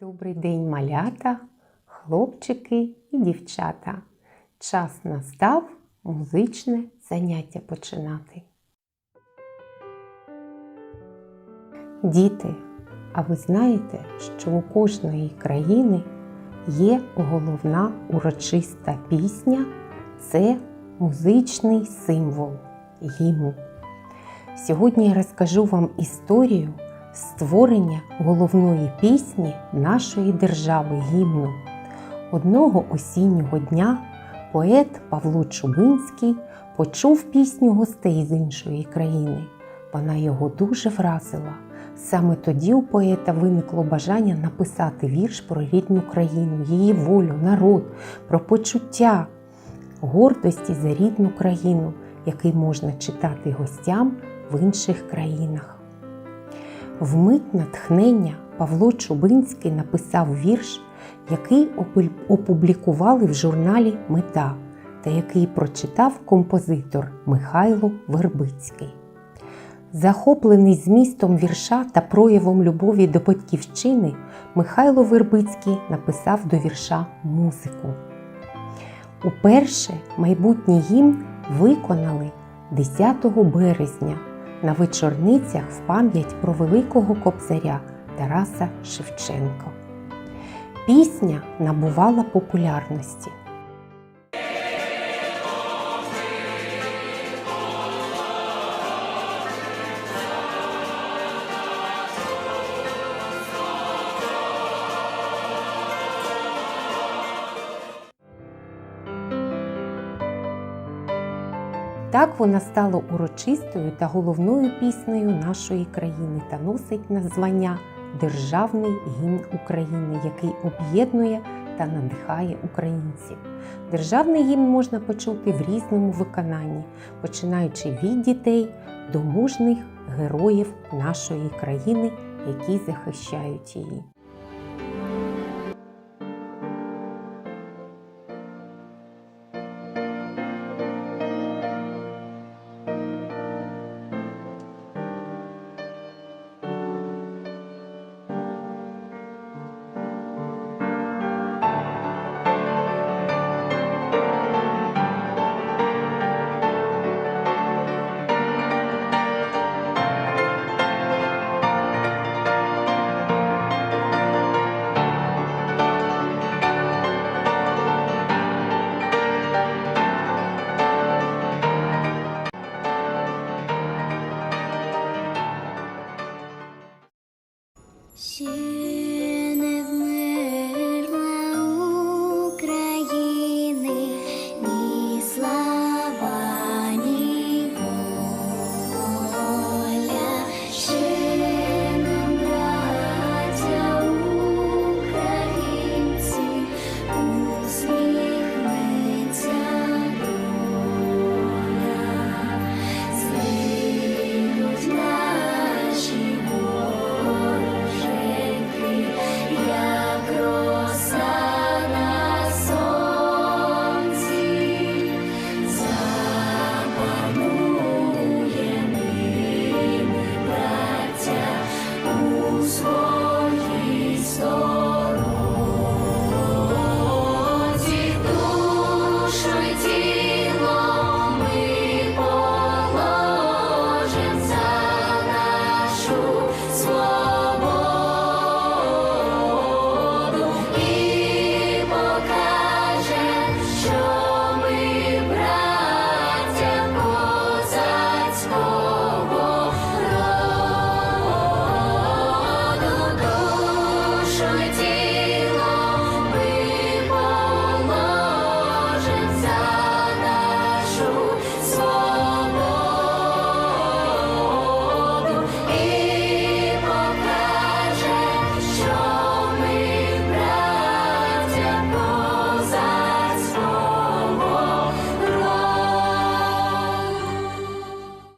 Добрий день, малята, хлопчики і дівчата. Час настав музичне заняття починати. Діти, а ви знаєте, що у кожної країни є головна урочиста пісня це музичний символ гімн. Сьогодні я розкажу вам історію створення головної пісні нашої держави гімну. Одного осіннього дня поет Павло Чубинський почув пісню гостей з іншої країни. Вона його дуже вразила. Саме тоді у поета виникло бажання написати вірш про рідну країну, її волю, народ, про почуття гордості за рідну країну, який можна читати гостям в інших країнах. Вмить натхнення Павло Чубинський написав вірш, який опублікували в журналі Мета та який прочитав композитор Михайло Вербицький. Захоплений змістом вірша та проявом любові до батьківщини, Михайло Вербицький написав до вірша музику. Уперше майбутній гімн виконали 10 березня на вечорницях в пам'ять про великого кобзаря Тараса Шевченка. Пісня набувала популярності. Так вона стала урочистою та головною піснею нашої країни та носить названня Державний гімн України, який об'єднує та надихає українців. Державний гімн можна почути в різному виконанні, починаючи від дітей до мужних героїв нашої країни, які захищають її. 心。